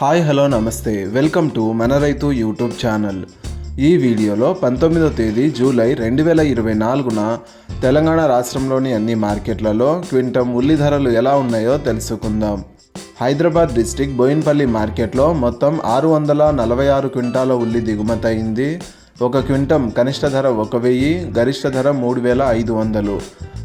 Hi hello నమస్తే. Welcome to మన రైతు యూట్యూబ్ ఛానల్. ఈ వీడియోలో పంతొమ్మిదో తేదీ జూలై రెండు వేల ఇరవై నాలుగున తెలంగాణ రాష్ట్రంలోని అన్ని మార్కెట్లలో క్వింటం ఉల్లి ధరలు ఎలా ఉన్నాయో తెలుసుకుందాం. హైదరాబాద్ డిస్టిక్ బోయిన్పల్లి మార్కెట్లో మొత్తం ఆరు వందల నలభై ఆరు క్వింటాల ఉల్లి దిగుమతయింది ఒక క్వింటం కనిష్ట ధర ఒక వెయ్యి గరిష్ట ధర మూడు వేల ఐదు వందలు.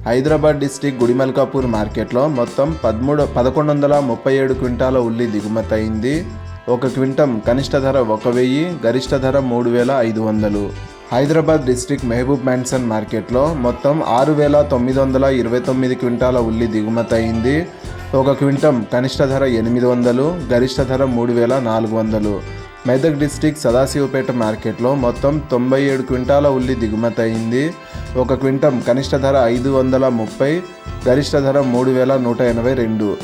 హైదరాబాద్ డిస్టిక్ గుడిమల్కాపూర్ మార్కెట్లో మొత్తం పదమూడు పదకొండు వందల ముప్పై ఏడు క్వింటాల ఉల్లి దిగుమతి అయింది. ఒక క్వింటం కనిష్ట ధర ఒక వెయ్యి గరిష్ట ధర మూడు వేల ఐదు వందలు. హైదరాబాద్ డిస్టిక్ మెహబూబ్ మ్యాన్సన్ మార్కెట్లో మొత్తం ఆరు వేల తొమ్మిది వందల ఇరవై తొమ్మిది క్వింటాల ఉల్లి దిగుమతి అయింది. ఒక క్వింటం కనిష్ట ధర ఎనిమిది వందలు గరిష్ట ధర మూడు వేల నాలుగు వందలు. మెదక్ డిస్టిక్ సదాశివపేట మార్కెట్లో మొత్తం తొంభై ఏడు క్వింటాల ఉల్లి దిగుమతి అయింది. ఒక క్వింటం కనిష్ట ధర ఐదు వందల ముప్పై గరిష్ట ధర మూడు వేల నూట ఎనభై రెండు.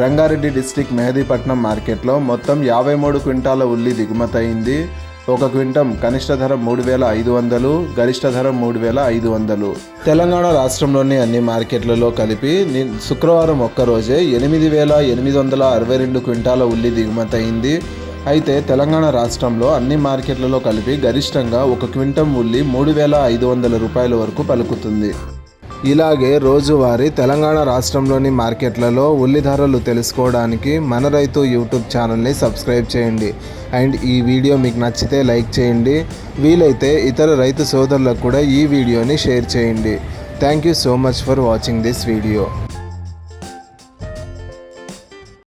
రంగారెడ్డి డిస్టిక్ మెహదీపట్నం మార్కెట్లో మొత్తం యాభై మూడు క్వింటాల ఉల్లి దిగుమతి అయింది ఒక క్వింటం కనిష్ట ధర మూడు వేల ఐదు వందలు గరిష్ట ధర మూడు వేల ఐదు వందలు. తెలంగాణ రాష్ట్రంలోని అన్ని మార్కెట్లలో కలిపి శుక్రవారం ఒక్కరోజే ఎనిమిది వేల ఎనిమిది వందల అరవై రెండు క్వింటాల ఉల్లి దిగుమతి అయింది అయితే తెలంగాణ రాష్ట్రంలో అన్ని మార్కెట్లలో కలిపి గరిష్టంగా ఒక క్వింటం ఉల్లి మూడు వేల ఐదు వందల రూపాయల వరకు పలుకుతుంది. ఇలాగే రోజువారీ తెలంగాణ రాష్ట్రంలోని మార్కెట్లలో ఉల్లి ధరలు తెలుసుకోవడానికి మన రైతు యూట్యూబ్ ఛానల్ని సబ్స్క్రైబ్ చేయండి. అండ్ ఈ వీడియో మీకు నచ్చితే లైక్ చేయండి. వీలైతే ఇతర రైతు సోదరులకు కూడా ఈ వీడియోని షేర్ చేయండి. Thank you so much for watching this video.